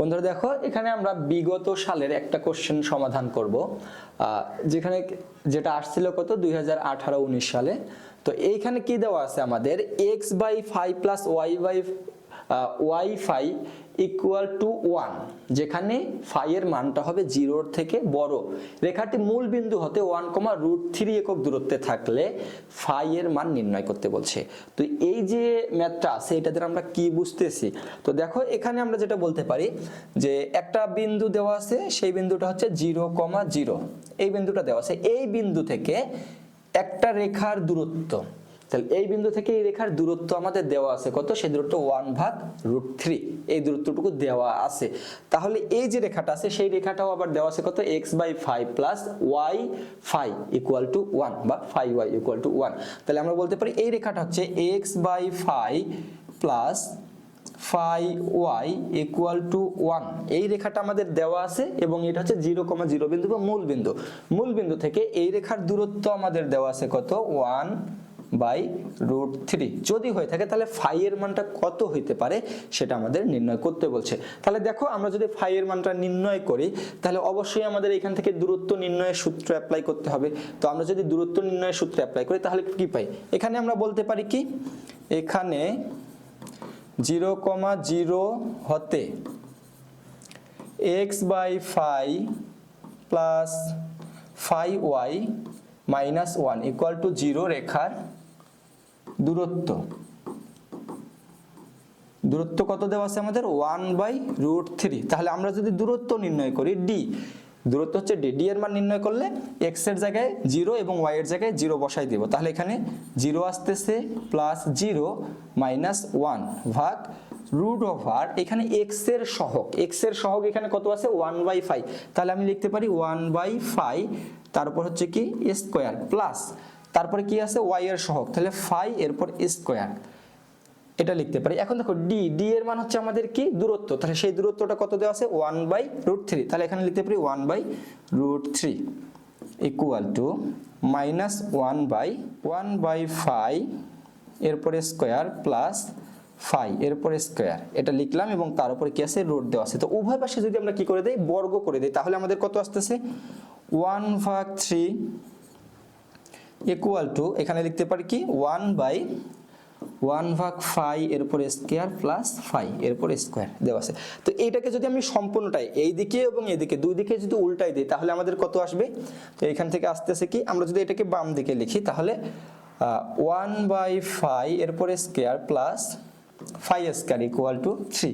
বন্ধুরা দেখো, এখানে আমরা বিগত সালের একটা কোশ্চেন সমাধান করব। যেখানে যেটা আসছিল কত? দুই হাজার সালে। তো এইখানে কি দেওয়া আছে আমাদের? X by five plus y by y five equal to one যেখানে ফাই এর মানটা হবে জিরোর থেকে বড়। রেখাটি মূল বিন্দু হতে ওয়ান কমা রুট থ্রি একক দূরত্বে থাকলে ফাই এর মান নির্ণয় করতে বলছে। তো এই যে ম্যাথটা আছে, এটা দ্বারা আমরা কি বুঝতেছি? তো দেখো, এখানে আমরা যেটা বলতে পারি যে একটা বিন্দু দেওয়া আছে, সেই বিন্দুটা হচ্ছে জিরো কমা জিরো এই বিন্দুটা দেওয়া আছে, এই বিন্দু থেকে একটা রেখার দূরত্ব তাহলে এই বিন্দু থেকে এই রেখার দূরত্ব আমাদের দেওয়া আছে কত? সেই দূরত্ব ওয়ান ভাগ রুট থ্রি। এই দূরত্বটুকু দেওয়া আছে। তাহলে এই যে রেখাটা আছে, সেই রেখাটাও আবার দেওয়া আছে কত? X by five plus y five equal to one বা five y equal to one তাহলে আমরা বলতে পারি এই রেখাটা হচ্ছে x by five plus five y equal to one এই রেখাটা আমাদের দেওয়া আছে এবং এটা হচ্ছে জিরো কমা জিরো বিন্দু বা মূল বিন্দু। মূল বিন্দু থেকে এই রেখার দূরত্ব আমাদের দেওয়া আছে কত? ওয়ান বাই রুট থ্রি যদি হয়ে থাকে, তাহলে ফাই এর মানটা কত হইতে পারে, সেটা আমাদের নির্ণয় করতে বলছে। তাহলে দেখো, আমরা যদি ফাই এর মানটা নির্ণয় করি, তাহলে অবশ্যই আমাদের এখান থেকে দূরত্ব নির্ণয়ের সূত্র অ্যাপ্লাই করতে হবে। তো আমরা যদি দূরত্ব নির্ণয়ের সূত্র অ্যাপ্লাই করি, তাহলে কি পাই? এখানে আমরা বলতে পারি কি? এখানে জিরো কমা জিরো হতে x by five plus five y minus one equal to zero রেখার দূরত্ব। দূরত্ব কত দেওয়া আছে আমাদের? One by root three. তাহলে আমরা যদি দূরত্ব নির্ণয় করি, ডি। দূরত্ব হচ্ছে ডি। ডি এর মান নির্ণয় করলে এক্সের জায়গায় জিরো এবং ওয়াই এর জায়গায় জিরো বসাই দিব। তাহলে এখানে জিরো আসতেছে প্লাস জিরো মাইনাস ওয়ান ভাগ রুট অফ ওভার এখানে এক্সের সহগ এক্সের সহগ এখানে কত আছে? ওয়ান বাই ফাইভ তাহলে আমি লিখতে পারি ওয়ান বাই ফাইভ তারপর হচ্ছে কি স্কোয়ার প্লাস তারপরে কি আছে? ওয়াই এর সহগ। তাহলে ফাইভ এরপর স্কোয়ার এটা লিখতে পারি। এখন দেখো ডি ডি এর মান হচ্ছে আমাদের কি? দূরত্ব। তাহলে সেই দূরত্বটা কত দেওয়া আছে? ওয়ান বাই রুট থ্রি তাহলে এখানে লিখতে পারি one by root three equal to minus one by one by phi এরপরে স্কোয়ার প্লাস ফাই এরপরে স্কোয়ার এটা লিখলাম এবং তার উপরে কি আছে? রুট দেওয়া আছে। তো উভয় পাশে যদি আমরা কি করে দেই? বর্গ করে দেই, তাহলে আমাদের কত আসতেছে? ওয়ান ভাগ থ্রি ইকুয়াল টু এখানে লিখতে পারি কি? ওয়ান বাই ওয়ান ভাগ ফাই এরপর স্কোয়ার প্লাস ফাই এরপর স্কোয়ার দেওয়া আছে। তো এইটাকে যদি আমি সম্পূর্ণটাই এই দিকে এবং এদিকে দুই দিকে যদি উল্টাই দিই, তাহলে আমাদের কত আসবে? তো এখান থেকে আসতেছে কি, আমরা যদি এটাকে বাম দিকে লিখি, তাহলে ওয়ান বাই ফাই এরপরে square plus five square equal to three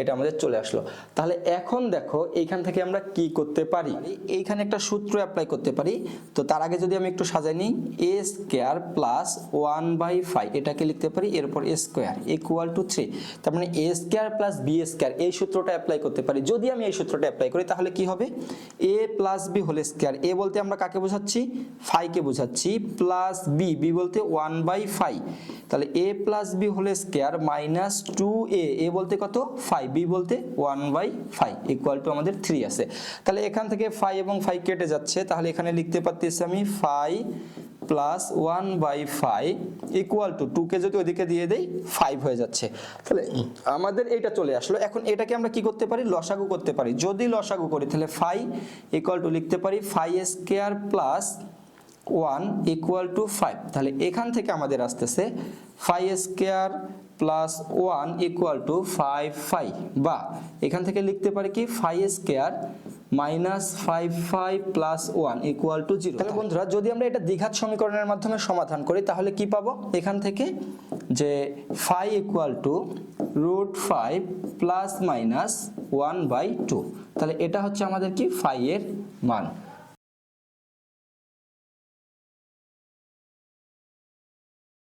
এটা আমাদের চলে আসলো। তাহলে এখন দেখো, এইখান থেকে আমরা কি করতে পারি? এইখানে একটা সূত্র অ্যাপ্লাই করতে পারি। তো তার আগে যদি আমি একটু সাজাই নিই a square plus one by five এটাকে লিখতে পারি, এরপর a square equal to three তার মানে a square plus b square এই সূত্রটা অ্যাপ্লাই করতে পারি। যদি আমি এই সূত্রটা অ্যাপ্লাই করি, তাহলে কি হবে? A plus b whole square a বলতে আমরা কাকে বোঝাচ্ছি? ফাইকে বোঝাচ্ছি প্লাস বি বি বলতে ওয়ান বাই ফাইভ তাহলে a plus b whole square minus two a a বলতে কত? ফাইভ বি বলতে one by five equal to আমাদের থ্রি আছে। তাহলে এখান থেকে ফাইভ এবং ফাইভ কেটে যাচ্ছে, তাহলে এখানে লিখতে পারতেছি আমি five plus one by five equal to two যদি ওদিকে দিয়ে দেই ফাইভ হয়ে যাচ্ছে। তাহলে আমাদের এইটা চলে আসলো। এখন এটাকে আমরা কি করতে পারি? লসাগু করতে পারি। যদি লসাগু করি, তাহলে ফাইভ ইকুয়াল টু লিখতে পারি five square plus one equal to five তাহলে এখান থেকে আমাদের আসতেছে five square plus one equal to five five বা এখান থেকে লিখতে পারি কি five square minus five five plus one equal to zero তাহলে বন্ধুরা, যদি আমরা এটা দ্বিঘাত সমীকরণের মাধ্যমে সমাধান করি, তাহলে কি পাবো? এখান থেকে যে five equal to root five plus minus one by two তাহলে এটা হচ্ছে আমাদের কি ফাইভ এর মান।